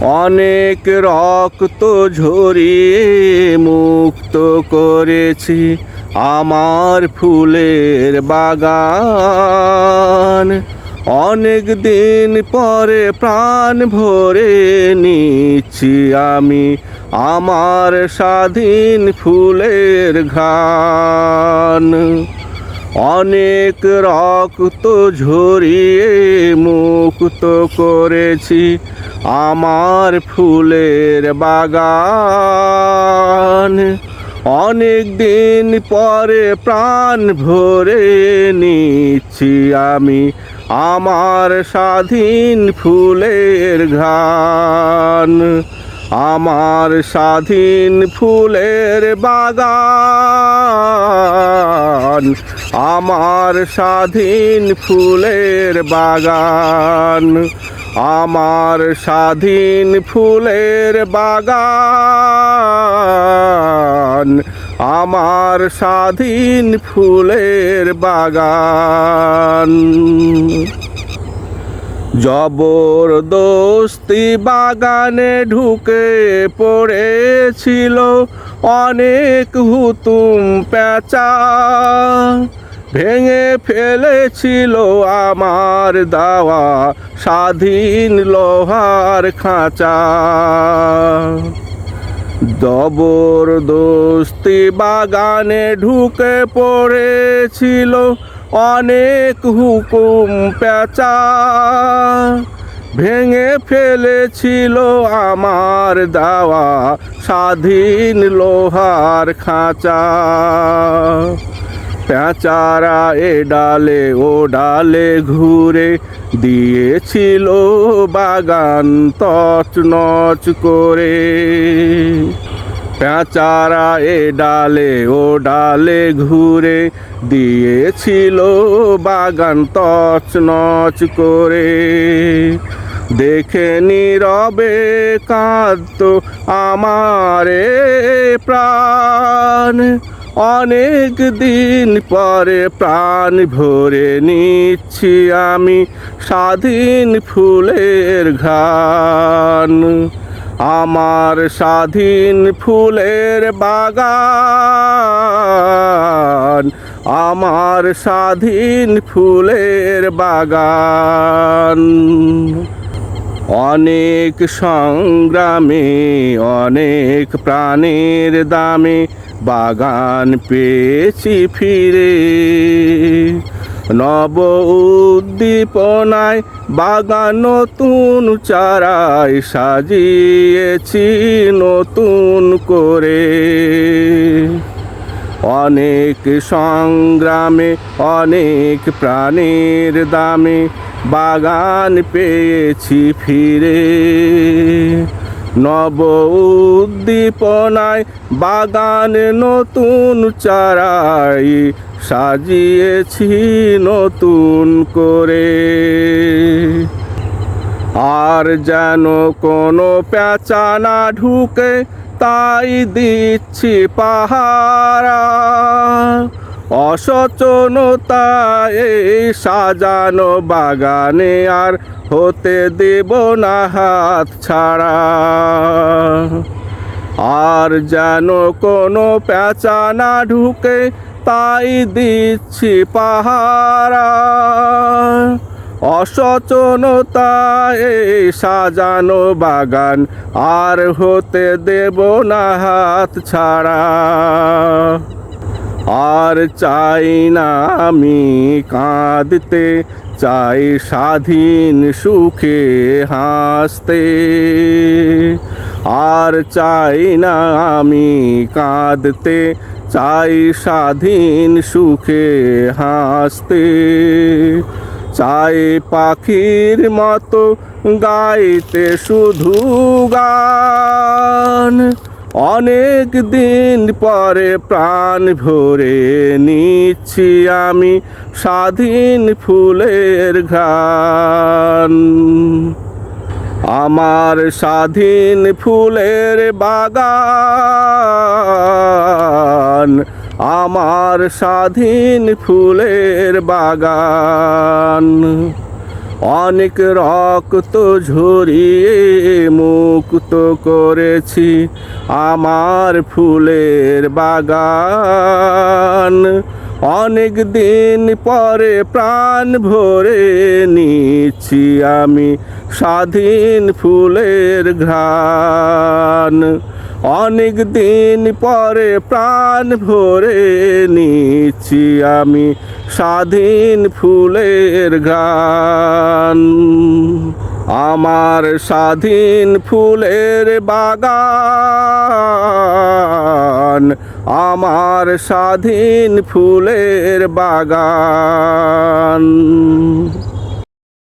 অনেক রক্ত ঝরিয়ে মুক্ত করেছি আমার ফুলের বাগান। অনেক দিন পরে প্রাণ ভরে নিচ্ছি আমি আমার স্বাধীন ফুলের ঘান অনেক রক্ত ঝরিয়ে মুক্ত করেছি আমার ফুলের বাগান। অনেক দিন পরে প্রাণ ভরে নিচ্ছি আমি আমার স্বাধীন ফুলের ঘান আমার স্বাধীন ফুলের বাগান, আমার স্বাধীন ফুলের বাগান, আমার স্বাধীন ফুলের বাগান, আমার স্বাধীন ফুলের বাগান। জবরদস্তি বাগানে ঢুকে পড়েছিল অনেক হুতুম পেঁচা ভেঙে ফেলেছিল আমার দাওয়া স্বাধীন লোহার খাঁচা। জবরদস্তি বাগানে ঢুকে পড়েছিল অনেক হুকুম পেঁচা ভেঙে ফেলেছিল আমার দাওয়া স্বাধীন লোহার খাঁচা। পেঁচারা এ ডালে, ও ডালে ঘুরে দিয়েছিল বাগান তছনছ করে। পেঁচারা এ ডালে, ও ডালে ঘুরে দিয়েছিল বাগান তছনছ করে। দেখে নীরবে কাঁদত আমারে প্রাণ। অনেক দিন পরে প্রাণ ভরে নিচ্ছি আমি স্বাধীন ফুলের ঘান আমার স্বাধীন ফুলের বাগান, আমার স্বাধীন ফুলের বাগান। অনেক সংগ্রামে, অনেক প্রাণের দামে বাগান পেয়েছি ফিরে। নব উদ্দীপনায় বাগান নতুন চারায় সাজিয়েছি নতুন করে। অনেক সংগ্রামে, অনেক প্রাণের দামে বাগান পেয়েছি ফিরে। নব উদ্দীপনায় বাগান নতুন চারাই সাজিয়েছি নতুন করে। আর যেন কোনো পেঁচা না ঢুকে, তাই দিচ্ছি পাহারা। অসচনতা এই সাজানো বাগানে আর হতে দেব না হাত ছাড়া। আর যেন কোনো পেঁচা না ঢুকে তাই দিচ্ছি পাহারা। অসচনতা এই সাজানো বাগান, আর হতে দেব না হাত ছাড়া। আর চাই না আমি কাঁদতে চাই স্বাধীন সুখে হাসতে। আর চাই না আমি কাঁদতে, চাই স্বাধীন সুখে হাসতে। চাই পাখির মতো গাইতে শুধু গান। অনেক দিন পরে প্রাণ ভরে নিচ্ছি আমি স্বাধীন ফুলের ঘ্রাণ। আমার স্বাধীন ফুলের বাগান, আমার স্বাধীন ফুলের বাগান। অনেক রক্ত ঝরিয়ে মুক্ত করেছি আমার ফুলের বাগান। অনেক দিন পরে প্রাণ ভরে নিচ্ছি আমি স্বাধীন ফুলের ঘ্রাণ। অনেক দিন পরে প্রাণ ভরে নিচ্ছি আমি স্বাধীন ফুলের গান আমার স্বাধীন ফুলের বাগান, আমার স্বাধীন ফুলের বাগান।